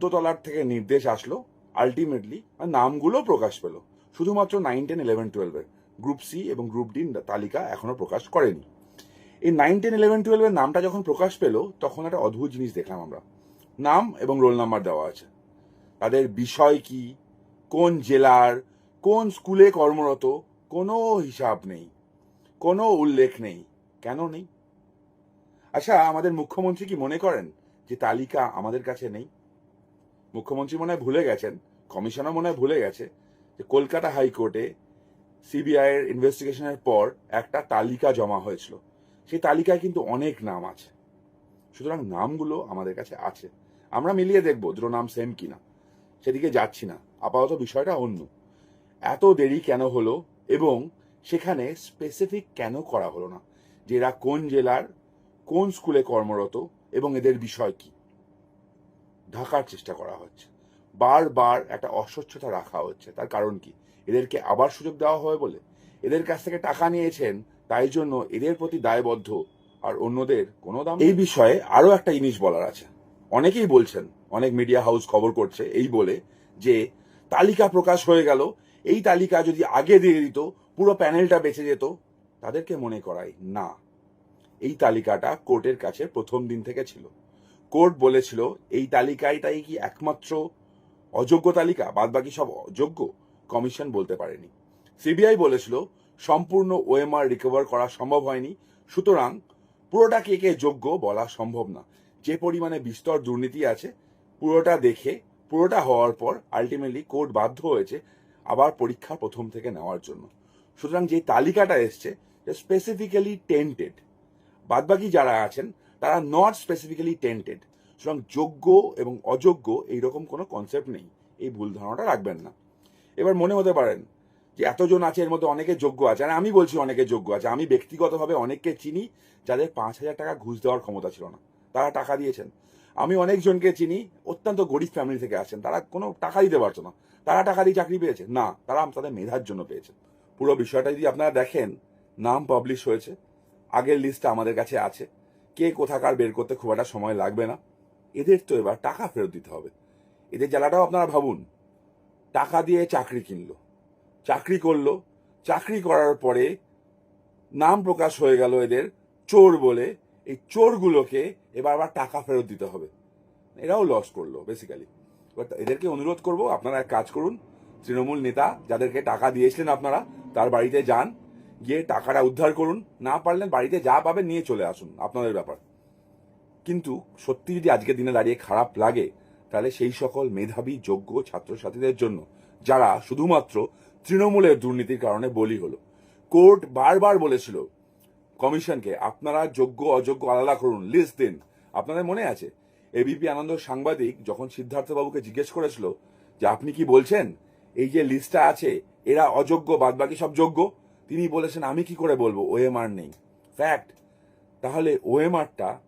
তলার থেকে নির্দেশ আসলো আলটিমেটলি নামগুলো প্রকাশ পেল। শুধুমাত্র নাইন টেন ইলেভেন টুয়েলভের গ্রুপ সি এবং গ্রুপ ডি তালিকা এখনও প্রকাশ করেনি। এই নাইন টেন ইলেভেন টুয়েলভের নামটা যখন প্রকাশ পেল, তখন একটা অদ্ভুত জিনিস দেখলাম আমরা। নাম এবং রোল নাম্বার দেওয়া আছে। তাদের বিষয় কি? কোন জেলার? কোন স্কুলে কর্মরত? কোনো হিসাব নেই। কোনো উল্লেখ নেই। কেন নেই? আচ্ছা আমাদের মুখ্যমন্ত্রী কি মনে করেন যে তালিকা আমাদের কাছে নেই? মুখ্যমন্ত্রী মনে হয় ভুলে গেছেন, কমিশনার মনে হয় ভুলে গেছে, যে কলকাতা হাইকোর্টে সিবিআই এর ইনভেস্টিগেশনের পর একটা তালিকা জমা হয়েছিল। সেই তালিকায় কিন্তু অনেক নাম আছে। সুতরাং নামগুলো আমাদের কাছে আছে। আমরা মিলিয়ে দেখব দুটো নাম সেম কিনা। সেদিকে যাচ্ছি না। আপাতত বিষয়টা অন্য। এত দেরি কেন হলো এবং সেখানে স্পেসিফিক কেন করা হলো না? যে এরা কোন জেলার, কোন স্কুলে কর্মরত এবং এদের বিষয় কি? ঢাকার চেষ্টা করা হচ্ছে। বারবার একটা অস্বচ্ছতা রাখা হচ্ছে। তার কারণ কি? এদেরকে আবার সুযোগ দেওয়া হবে বলে? এদের কাছ থেকে টাকা নিয়েছেন, তাই জন্য এদের প্রতি দায়বদ্ধ। আর অন্যদের কোনো দাম এই বিষয়ে আরও একটা জিনিস বলার আছে। অনেকেই বলছেন, অনেক মিডিয়া হাউস খবর করছে এই বলে যে, তালিকা প্রকাশ হয়ে গেল। এই তালিকা যদি আগে দিয়ে দিত, পুরো প্যানেলটা বেঁচে যেত। তাদেরকে মনে করাই না। এই তালিকাটা কোর্টের কাছে প্রথম দিন থেকে ছিল। কোর্ট বলেছিল, এই তালিকাটাই কি একমাত্র অযোগ্য তালিকা? বাদ বাকি সব অযোগ্য? কমিশন বলতে পারেনি। সিবিআই বলেছিল, সম্পূর্ণ ওএমআর রিকভার করা সম্ভব হয়নি। সুতরাং পুরোটা কে কে যোগ্য বলা সম্ভব না। যে পরিমাণে বিস্তর দুর্নীতি আছে, পুরোটা দেখে, পুরোটা হওয়ার পর আলটিমেটলি কোর্ট বাধ্য হয়েছে আবার পরীক্ষা প্রথম থেকে নেওয়ার জন্য। সুতরাং যে তালিকাটা এসছে স্পেসিফিক্যালি টেন্টেড বাদবাকি যারা আছেন তারা নট স্পেসিফিক্যালি টেন্টেড সুতরাং যোগ্য এবং অযোগ্য এইরকম কোনো কনসেপ্ট নেই। এই ভুল ধারণাটা রাখবেন না। এবার মনে হতে পারেন যে এতজন আছে, এর মধ্যে অনেকে যোগ্য আছে। আর আমি বলছি অনেকে যোগ্য আছে। আমি ব্যক্তিগতভাবে অনেককে চিনি যাদের পাঁচ হাজার টাকা ঘুষ দেওয়ার ক্ষমতা ছিল না। তারা টাকা দিয়েছেন। আমি অনেকজনকে চিনি, অত্যন্ত গরিব ফ্যামিলি থেকে আসেন তারা কোনো টাকা দিতে পারতো না। তারা টাকা দিয়ে চাকরি পেয়েছে? না, তারা তাদের মেধার জন্য পেয়েছে পুরো বিষয়টা যদি আপনারা দেখেন, নাম পাবলিশ হয়েছে। আগের লিস্টটা আমাদের কাছে আছে। কে কোথাকার বের করতে খুব একটা সময় লাগবে না। এদের তো এবার টাকা ফেরত দিতে হবে। এদের জ্বালাটাও আপনারা ভাবুন। টাকা দিয়ে চাকরি কিনলো। চাকরি করল। চাকরি করার পরে নাম প্রকাশ হয়ে গেল এদের চোর বলে। এই চোরগুলোকে এবার আবার টাকা ফেরত দিতে হবে। এরাও লস করল বেসিক্যালি এবার এদেরকে অনুরোধ করব, আপনারা এক কাজ করুন। তৃণমূল নেতা যাদেরকে টাকা দিয়েছিলেন আপনারা, তার বাড়িতে যান। গিয়ে টাকাটা উদ্ধার করুন। না পারলেন বাড়িতে যা পাবেন নিয়ে চলে আসুন, আপনাদের ব্যাপার। কিন্তু সত্যি যদি আজকের দিনে দাঁড়িয়ে খারাপ লাগে, তাহলে সেই সকল মেধাবী, যোগ্য ছাত্রছাত্রীদের জন্য, যারা শুধুমাত্র তৃণমূলের দুর্নীতির কারণে বলি হলো, কোর্ট বারবার বলেছিল, কমিশনকে আপনারা যোগ্য, অযোগ্য আলাদা করুন, লিস্ট দিন। আপনাদের মনে আছে? এবিপি আনন্দ সাংবাদিক যখন সিদ্ধার্থবাবুকে জিজ্ঞেস করেছিল যে, আপনি কি বলছেন? এই যে লিস্টটা আছে, এরা অযোগ্য, বাদবাকি সব যোগ্য? তিনি বলেছেন, আমি কি করে বলব? ওএমআর নেই। ফ্যাক্ট তাহলে ওএমআরটা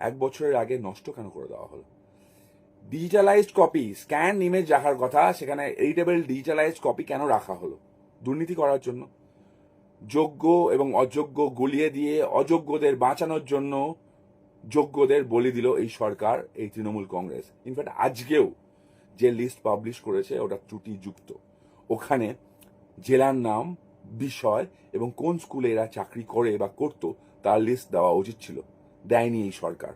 এক বছরের আগে নষ্ট কেন করে দেওয়া হলো? ডিজিটালাইজড কপি স্ক্যান ইমেজ রাখার কথা, সেখানে এডিটেবল ডিজিটালাইজড কপি কেন রাখা হলো? দুর্নীতি করার জন্য। যোগ্য এবং অযোগ্য গুলিয়ে দিয়ে অযোগ্যদের বাঁচানোর জন্য যোগ্যদের বলি দিল এই সরকার, এই তৃণমূল কংগ্রেস। ইনফ্যাক্ট আজকেও যে লিস্ট পাবলিশ করেছে, ওটা ত্রুটিযুক্ত। ওখানে জেলার নাম বিষয় এবং কোন স্কুলে এরা চাকরি করে বা করত, তার লিস্ট দেওয়া উচিত ছিল। দেয়নি এই সরকার।